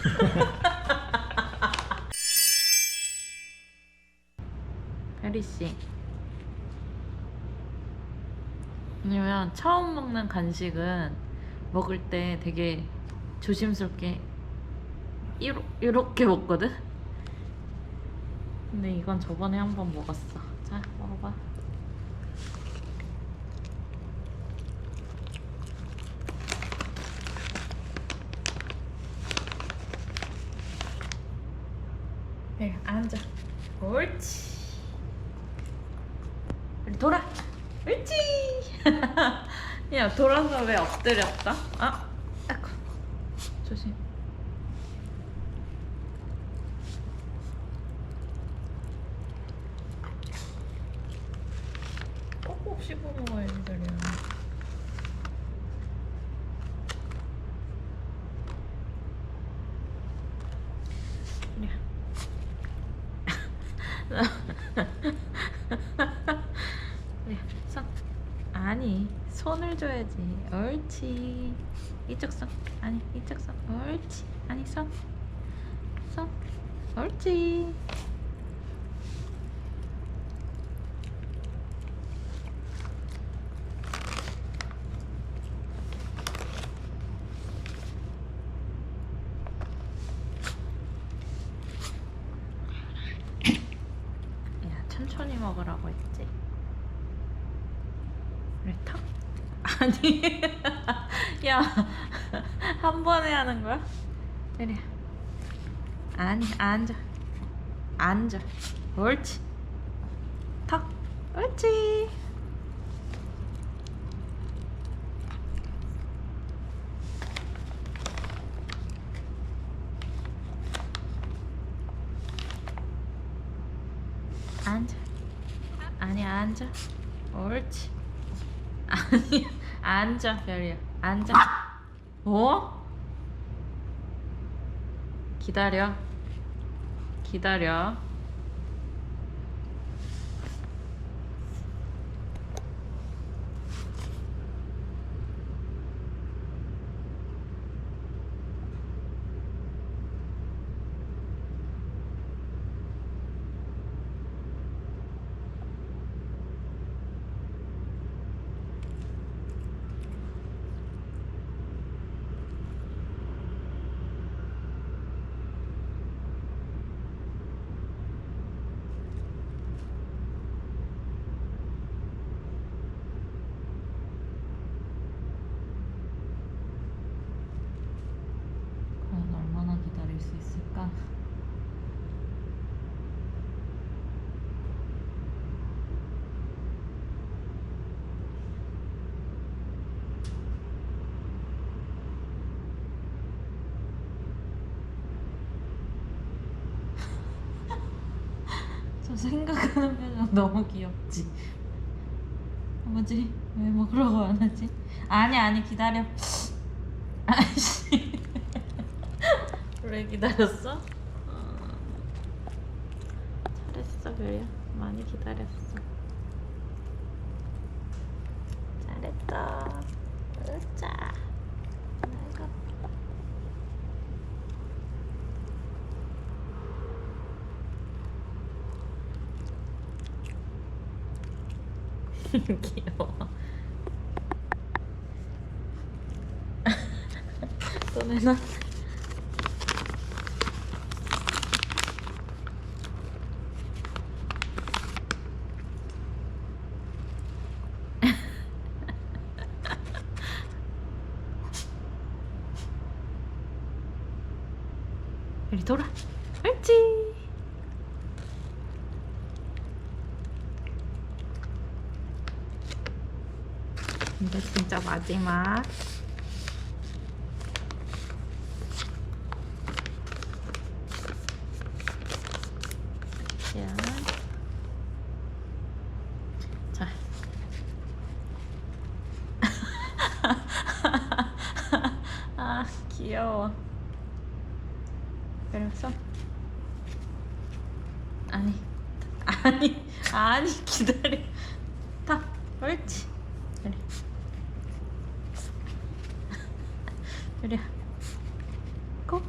혜리 씨. 왜냐면 처음 먹는 간식은 먹을 때 되게 조심스럽게 이러, 이렇게 먹거든. 근데 이건 저번에 한번 먹었어. 자, 먹어봐. 네, 앉아. 옳지. 우리 돌아. 옳지. 야, 돌아서 왜 엎드렸다? 아, 아이고. 조심. 꼭꼭 씹어 먹어야지, 그래. 그래. 그래, 손. 아니, 손을 줘야지. 옳지. 이쪽 손. 아니, 이쪽 손. 옳지. 아니, 손. 손. 옳지. 야, 천천히 먹으라고 했지. 그래, 턱? 아니. 야, 한 번에 하는 거야? 그래. 아니, 앉아. 앉아. 옳지. 턱. 옳지. 앉아. 아니, 앉아. 옳지. 아니, 앉아, 별이야. 앉아. 어? 기다려. 기다려. 과연 얼마나 기다릴 수 있을까? 저 생각하는 표정 너무 귀엽지? 아버지 왜 먹으라고 안 하지? 아니 아니 기다려 아이씨 오래 기다렸어? 어. 잘했어 별이야 많이 기다렸어 잘했다 으짜 아이고 귀여워 또 내놔 이리 돌아 옳지 이제 진짜 마지막. 아, 귀여워. 아니, 아니, 아니, 기다려. 다, 옳지. 그래. 그래. 고.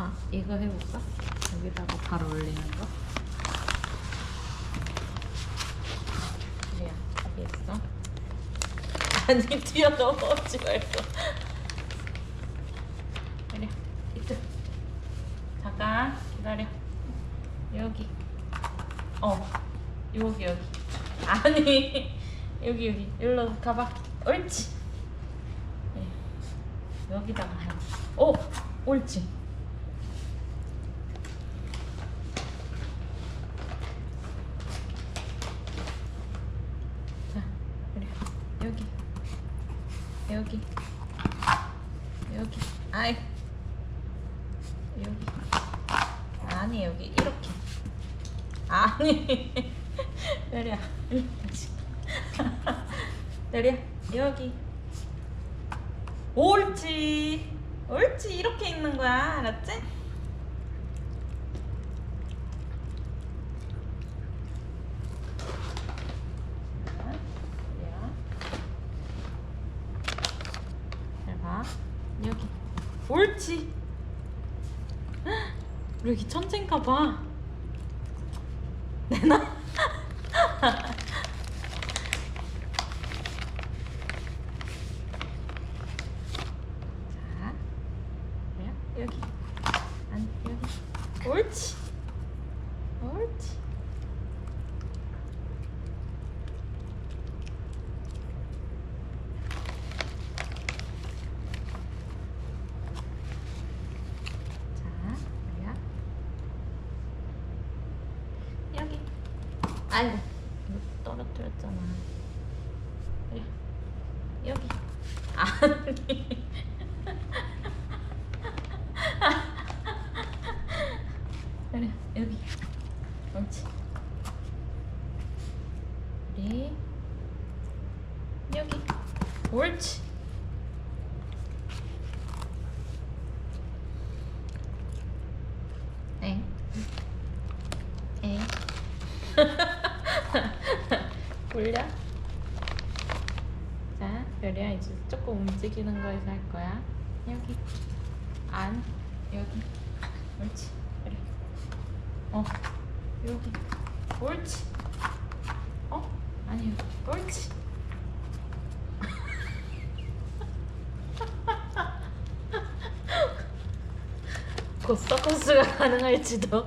아 이거 해볼까? 여기다가 바로 올리는 거. 그래야 여기 있어. 아니 뛰어 넘어오지 말고. 그래 이쪽. 잠깐 기다려. 여기. 어 여기 여기. 아니 여기 여기 일로 가봐. 옳지. 네. 여기다가 해. 오 옳지. 자, 그래. 여기. 여기. 여기. 아이. 여기. 아니, 여기. 이렇게. 아니. 내려. 내려. 여기. 옳지. 옳지. 이렇게 있는 거야. 알았지? 자, 그래요. 잘 봐. 여기. 옳지. 헉, 우리 여기 천재인가 봐. 내놔. 자, 그래요? 여기. 안, 여기. 옳지. 옳지. 자, 그래요? 여기. 아이고, 떨어뜨렸잖아. 그래. 여기. 아니. 그래, 여기. 옳지. 그래. 여기. 옳지. 엥. 엥. 올려. 자, 별이야 이제 조금 움직이는 거에서 할 거야. 여기. 안. 여기. 옳지. 그래. 어. 여기. 옳지. 어? 아니, 여기. 옳지. 곧 서커스가 가능할지도.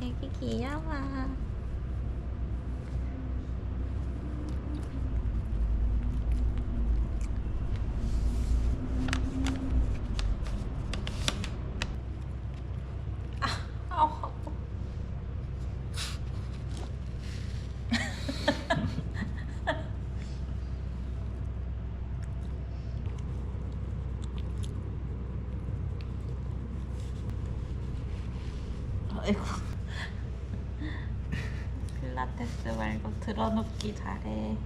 애기 귀여워. 애기 아이고. 필라테스 말고 그 들어눕기 잘해.